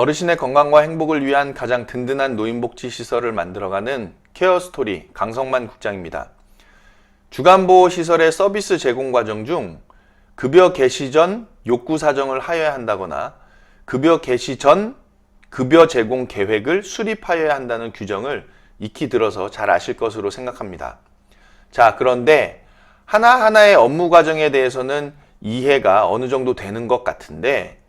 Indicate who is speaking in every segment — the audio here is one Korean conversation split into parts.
Speaker 1: 어르신의 건강과 행복을 위한 가장 든든한 노인복지 시설을 만들어가는 케어 스토리 강성만 국장입니다. 주간보호 시설의 서비스 제공 과정 중 급여 개시 전 욕구 사정을 하여야 한다거나 급여 개시 전 급여 제공 계획을 수립하여야 한다는 규정을 익히 들어서 잘 아실 것으로 생각합니다. 자, 그런데 하나하나의 업무 과정에 대해서는 이해가 어느 정도 되는 것 같은데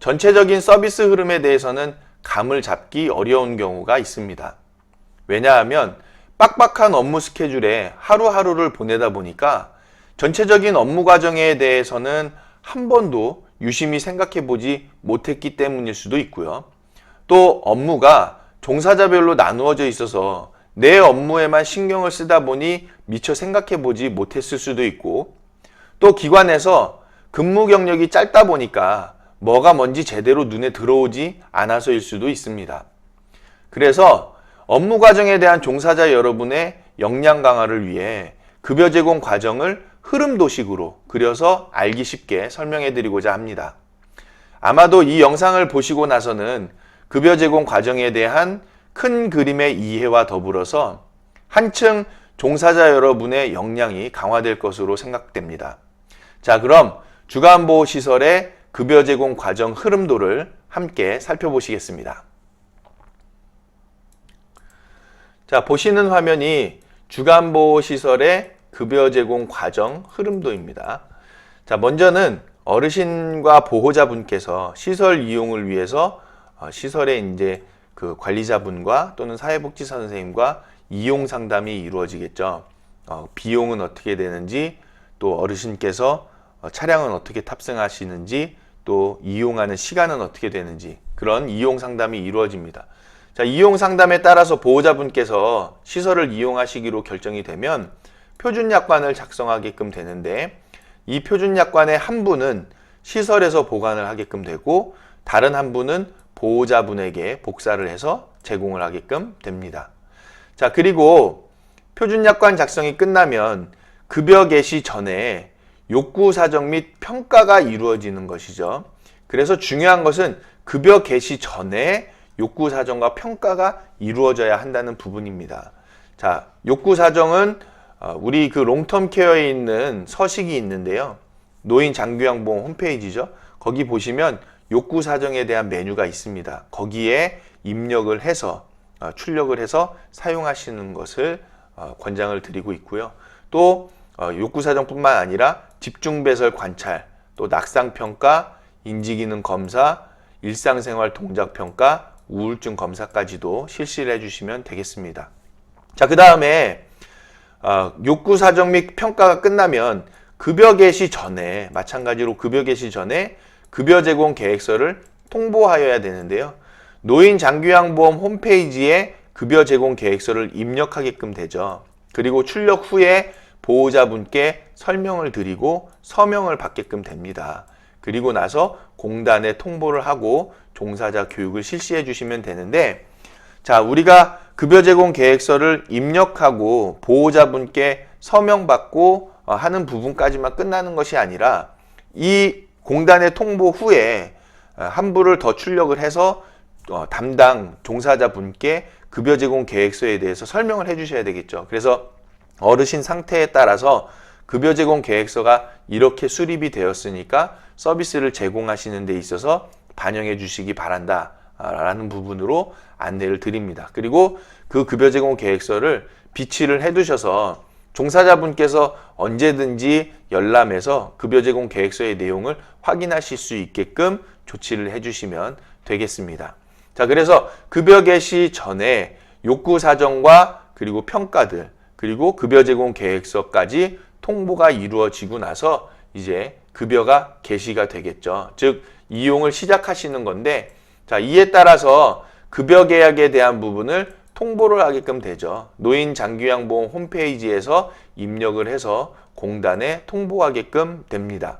Speaker 1: 전체적인 서비스 흐름에 대해서는 감을 잡기 어려운 경우가 있습니다. 왜냐하면 빡빡한 업무 스케줄에 하루하루를 보내다 보니까 전체적인 업무 과정에 대해서는 한 번도 유심히 생각해 보지 못했기 때문일 수도 있고요. 또 업무가 종사자별로 나누어져 있어서 내 업무에만 신경을 쓰다 보니 미처 생각해 보지 못했을 수도 있고 또 기관에서 근무 경력이 짧다 보니까 뭐가 뭔지 제대로 눈에 들어오지 않아서일 수도 있습니다. 그래서 업무 과정에 대한 종사자 여러분의 역량 강화를 위해 급여 제공 과정을 흐름 도식으로 그려서 알기 쉽게 설명해 드리고자 합니다. 아마도 이 영상을 보시고 나서는 급여 제공 과정에 대한 큰 그림의 이해와 더불어서 한층 종사자 여러분의 역량이 강화될 것으로 생각됩니다. 자, 그럼 주간보호시설의 급여 제공 과정 흐름도를 함께 살펴보시겠습니다. 자, 보시는 화면이 주간보호시설의 급여 제공 과정 흐름도입니다. 자, 먼저는 어르신과 보호자분께서 시설 이용을 위해서 어, 시설에 이제 그 관리자분과 또는 사회복지사 선생님과 이용 상담이 이루어지겠죠. 어, 비용은 어떻게 되는지, 또 어르신께서 어, 차량은 어떻게 탑승하시는지, 또 이용하는 시간은 어떻게 되는지 그런 이용 상담이 이루어집니다. 자, 이용 상담에 따라서 보호자분께서 시설을 이용하시기로 결정이 되면 표준 약관을 작성하게끔 되는데 이 표준 약관의 한 분은 시설에서 보관을 하게끔 되고 다른 한 분은 보호자분에게 복사를 해서 제공을 하게끔 됩니다. 자, 그리고 표준 약관 작성이 끝나면 급여 개시 전에 욕구 사정 및 평가가 이루어지는 것이죠. 그래서 중요한 것은 급여 개시 전에 욕구 사정과 평가가 이루어져야 한다는 부분입니다. 자, 욕구 사정은 어, 우리 그 롱텀 케어에 있는 서식이 있는데요. 노인 장규양보험 홈페이지죠. 거기 보시면 욕구 사정에 대한 메뉴가 있습니다. 거기에 입력을 해서 어, 출력을 해서 사용하시는 것을 어, 권장을 드리고 있고요. 또 욕구 사정뿐만 아니라 집중 배설 관찰, 또 낙상 평가, 인지 기능 검사, 일상생활 동작 평가, 우울증 검사까지도 실시를 해주시면 되겠습니다. 자, 그 다음에 어, 욕구 사정 및 평가가 끝나면 급여 개시 전에 마찬가지로 급여 개시 전에 급여 제공 계획서를 통보하여야 되는데요. 노인 장기요양보험 홈페이지에 급여 제공 계획서를 입력하게끔 되죠. 그리고 출력 후에 보호자분께 설명을 드리고 서명을 받게끔 됩니다. 그리고 나서 공단에 통보를 하고 종사자 교육을 실시해 주시면 되는데 자, 우리가 급여 제공 계획서를 입력하고 보호자분께 서명받고 어, 하는 부분까지만 끝나는 것이 아니라 이 공단의 통보 후에 어, 한 부를 더 출력을 해서 어, 담당 종사자분께 급여 제공 계획서에 대해서 설명을 해 주셔야 되겠죠. 그래서 어르신 상태에 따라서 급여 제공 계획서가 이렇게 수립이 되었으니까 서비스를 제공하시는 데 있어서 반영해 주시기 바란다. 라는 부분으로 안내를 드립니다. 그리고 그 급여 제공 계획서를 비치를 해 두셔서 종사자분께서 언제든지 열람해서 급여 제공 계획서의 내용을 확인하실 수 있게끔 조치를 해 주시면 되겠습니다. 자, 그래서 급여 개시 전에 욕구 사정과 그리고 평가들 그리고 급여 제공 계획서까지 통보가 이루어지고 나서 이제 급여가 개시가 되겠죠. 즉 이용을 시작하시는 건데 자, 이에 따라서 급여 계약에 대한 부분을 통보를 하게끔 되죠. 노인 장기요양보험 홈페이지에서 입력을 해서 공단에 통보하게끔 됩니다.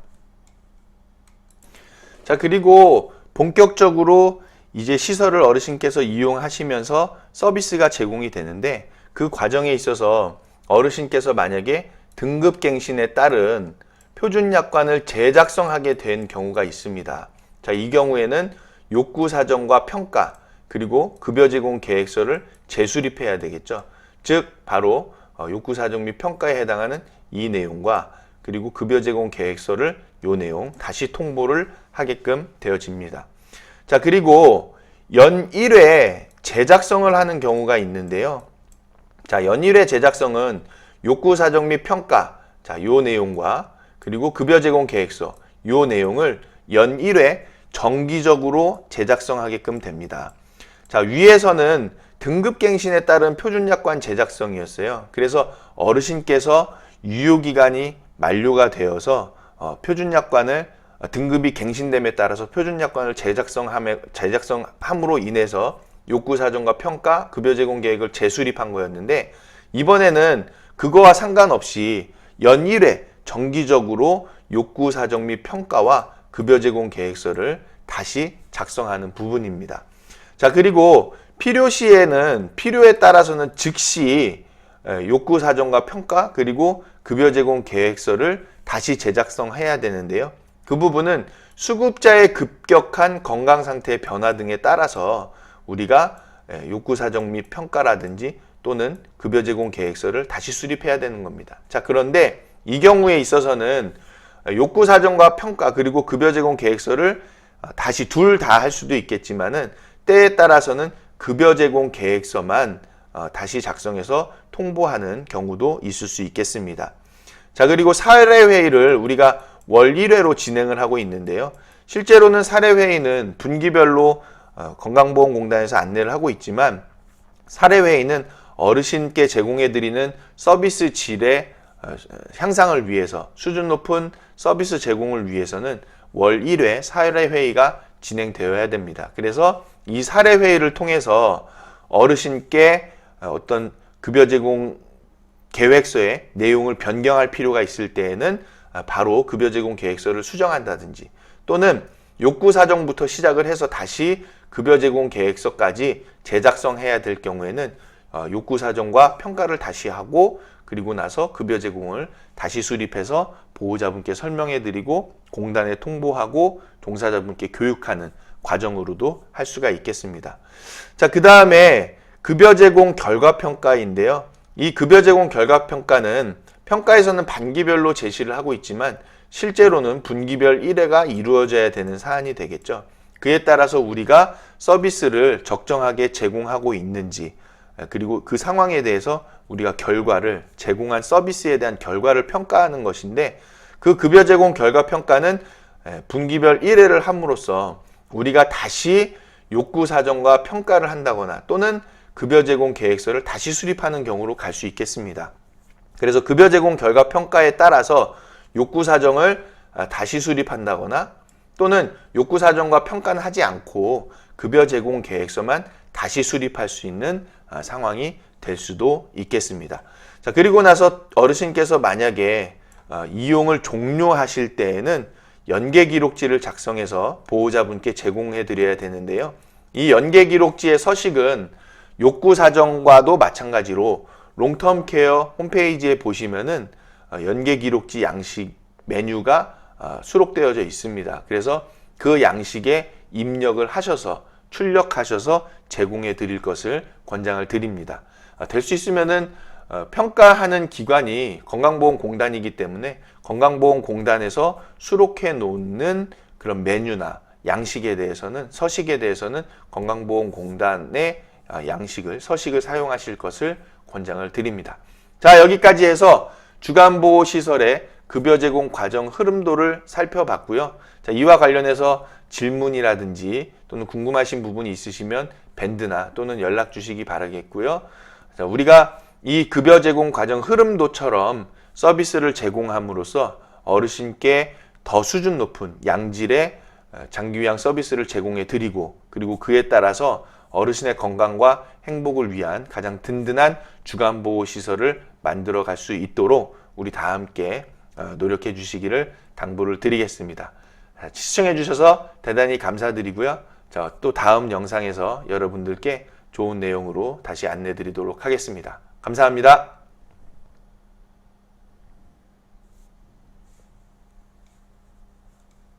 Speaker 1: 자, 그리고 본격적으로 이제 시설을 어르신께서 이용하시면서 서비스가 제공이 되는데 그 과정에 있어서 어르신께서 만약에 등급갱신에 따른 표준 약관을 재작성하게 된 경우가 있습니다. 자, 이 경우에는 욕구 사정과 평가 그리고 급여 제공 계획서를 재수립해야 되겠죠. 즉 바로 어, 욕구 사정 및 평가에 해당하는 이 내용과 그리고 급여 제공 계획서를 요 내용 다시 통보를 하게끔 되어집니다. 자, 그리고 연 1회 제작성을 하는 경우가 있는데요. 자, 연일의 제작성은 욕구 사정 및 평가, 자, 요 내용과 그리고 급여 제공 계획서, 요 내용을 연 1회 정기적으로 제작성하게끔 됩니다. 자, 위에서는 등급갱신에 따른 표준약관 제작성이었어요. 그래서 어르신께서 유효기간이 만료가 되어서 어, 표준약관을 어, 등급이 갱신됨에 따라서 표준약관을 제작성함에, 제작성함으로 인해서 욕구 사정과 평가, 급여 제공 계획을 재수립한 거였는데 이번에는 그거와 상관없이 연일회 정기적으로 욕구 사정 및 평가와 급여 제공 계획서를 다시 작성하는 부분입니다. 자, 그리고 필요시에는 필요에 따라서는 즉시 에, 욕구 사정과 평가 그리고 급여 제공 계획서를 다시 제작성해야 되는데요. 그 부분은 수급자의 급격한 건강 상태의 변화 등에 따라서 우리가 에, 욕구 사정 및 평가라든지 또는 급여 제공 계획서를 다시 수립해야 되는 겁니다. 자, 그런데 이 경우에 있어서는 욕구 사정과 평가 그리고 급여 제공 계획서를 아, 다시 둘 다 할 수도 있겠지만은 때에 따라서는 급여 제공 계획서만 어, 다시 작성해서 통보하는 경우도 있을 수 있겠습니다. 자, 그리고 사례회의를 우리가 월 1회로 진행을 하고 있는데요. 실제로는 사례회의는 분기별로 어, 건강보험공단에서 안내를 하고 있지만 사례회의는 어르신께 제공해드리는 서비스 질의 어, 향상을 위해서 수준 높은 서비스 제공을 위해서는 월 1회 사례회의가 진행되어야 됩니다. 그래서 이 사례회의를 통해서 어르신께 어떤 급여 제공 계획서의 내용을 변경할 필요가 있을 때에는 바로 급여 제공 계획서를 수정한다든지 또는 욕구 사정부터 시작을 해서 다시 급여 제공 계획서까지 제작성해야 될 경우에는 어, 욕구 사정과 평가를 다시 하고 그리고 나서 급여 제공을 다시 수립해서 보호자분께 설명해 드리고 공단에 통보하고 종사자분께 교육하는 과정으로도 할 수가 있겠습니다. 자, 그 다음에 급여 제공 결과 평가인데요. 이 급여 제공 결과 평가는 평가에서는 반기별로 제시를 하고 있지만 실제로는 분기별 1회가 이루어져야 되는 사안이 되겠죠. 그에 따라서 우리가 서비스를 적정하게 제공하고 있는지 그리고 그 상황에 대해서 우리가 결과를 제공한 서비스에 대한 결과를 평가하는 것인데 그 급여 제공 결과 평가는 분기별 1회를 함으로써 우리가 다시 욕구 사정과 평가를 한다거나 또는 급여 제공 계획서를 다시 수립하는 경우로 갈 수 있겠습니다. 그래서 급여 제공 결과 평가에 따라서 욕구 사정을 아, 다시 수립한다거나 또는 욕구 사정과 평가는 하지 않고 급여 제공 계획서만 다시 수립할 수 있는 아, 상황이 될 수도 있겠습니다. 자, 그리고 나서 어르신께서 만약에 아, 이용을 종료하실 때에는 연계 기록지를 작성해서 보호자분께 제공해 드려야 되는데요. 이 연계 기록지의 서식은 욕구 사정과도 마찬가지로 롱텀 케어 홈페이지에 보시면은 어, 연계 기록지 양식 메뉴가 어, 수록되어져 있습니다. 그래서 그 양식에 입력을 하셔서 출력하셔서 제공해 드릴 것을 권장을 드립니다. 어, 될수 있으면은 평가하는 기관이 건강보험공단이기 때문에 건강보험공단에서 수록해 놓는 그런 메뉴나 양식에 대해서는 서식에 대해서는 건강보험공단의 양식을 서식을 사용하실 것을 권장을 드립니다. 자, 여기까지 해서 주간보호 시설의 급여 제공 과정 흐름도를 살펴봤고요. 자, 이와 관련해서 질문이라든지 또는 궁금하신 부분이 있으시면 밴드나 또는 연락 주시기 바라겠고요. 자, 우리가 이 급여 제공 과정 흐름도처럼 서비스를 제공함으로써 어르신께 더 수준 높은 양질의 어, 장기요양 서비스를 제공해 드리고 그리고 그에 따라서 어르신의 건강과 행복을 위한 가장 든든한 주간보호 시설을 만들어 갈 수 있도록 우리 다 함께 어, 노력해 주시기를 당부를 드리겠습니다. 시청해 주셔서 대단히 감사드리고요. 자, 또 다음 영상에서 여러분들께 좋은 내용으로 다시 안내 드리도록 하겠습니다. 감사합니다.